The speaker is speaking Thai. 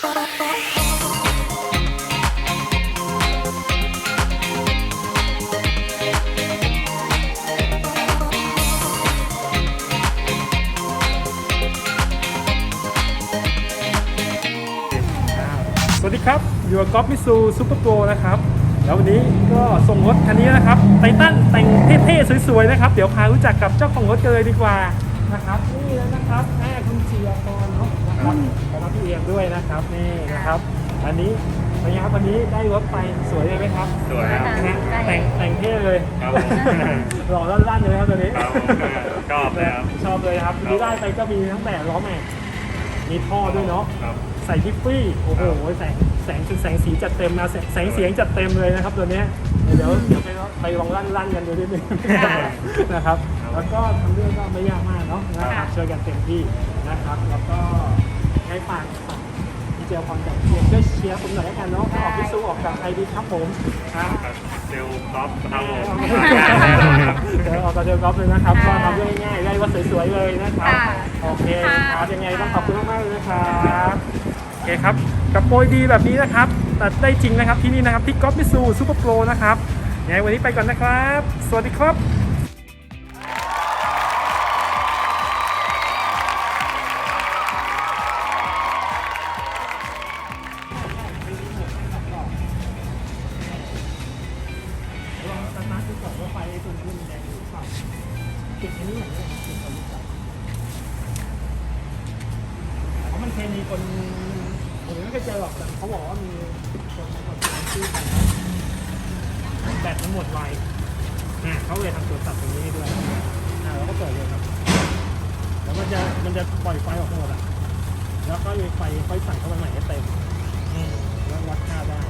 สวัสดีครับ อยู่กับก๊อฟมิซูซูเปอร์โปรนะครับ แล้ววันนี้ก็ส่งรถคันนี้นะครับไททันแต่งเท่ๆสวยๆนะครับ เดี๋ยวพารู้จักกับเจ้าของรถกันเลยดีกว่านะครับ นี่เลยนะครับแม่คุณเชียร์กรเนาะ นะครับแล้วก็พี่เอียมด้วยนะครับนี่นะครับอันนี้เป็นไงครับวันนี้ได้รถไปสวยเลยไหมครับสวยครับ นะฮะแต่งแต่งเท่เลยครับผมหล่อลั่นๆเลยครับตัวนี้ครับผมชอบเลยครับ ชอบเลยครับครับ ที่ได้ไปก็มีทั้งแต่ล้อแม็กซ์มีท่อด้วยเนาะ ครับ ใส่ทิฟฟี่โอ้โหครับแสงแสงแสงสีจัดเต็มนะแสงแสงเสียงจัดเต็มเลยนะครับตัวเนี้ยเดี๋ยวเดี๋ยวไปไปลองลั่นลั่นกันดูนิดนึงค่ะนะครับครับ แล้วก็ทำเรื่องก็ไม่ยากมากเนาะนะคครัรับบช่วยกันเต็มที่นะครับ แล้วก็ให้ฝากฝากพี่เจียวความจากเชียร์ช่วยเชียร์ผมหน่อยแล้วกันเนาะออกพิสูออกจากไทยดีครับผมครับครับเซลล์ท็อปครับผมเดี๋ยวออกกระเทียมกอล์ฟเลยนะครับก็ค่ะทำเรื่องง่ายๆได้ว่าสวยๆเลยนะครับค่ะโอเคค่ะครับยังไงต้องขอบคุณมากๆเลยนะครับโอ เคครับกับโปรยดีแบบนี้นะครับตัดได้จริงนะครับที่นี่นะครับที่กอฟมิซูซูเปอร์โปรนะครับยังไงวันนี้ไปก่อนนะครับ สวัสดีครับมันเคยมีคน ผมยังไม่เคยเจอหรอกแต่เขาบอกว่ามีคนกดชื่อแบตมันหมดไวอ่าเขาเลยทำตัวตัดตรงนี้ให้ด้วยอ่าแล้วก็เปิดเลยครับแล้วมันจะมันจะปล่อยไฟออกหมดอะแล้วก็มีไฟค่อยใส่เข้าไปใหม่ให้เต็มอืมแล้ววัดค่าได้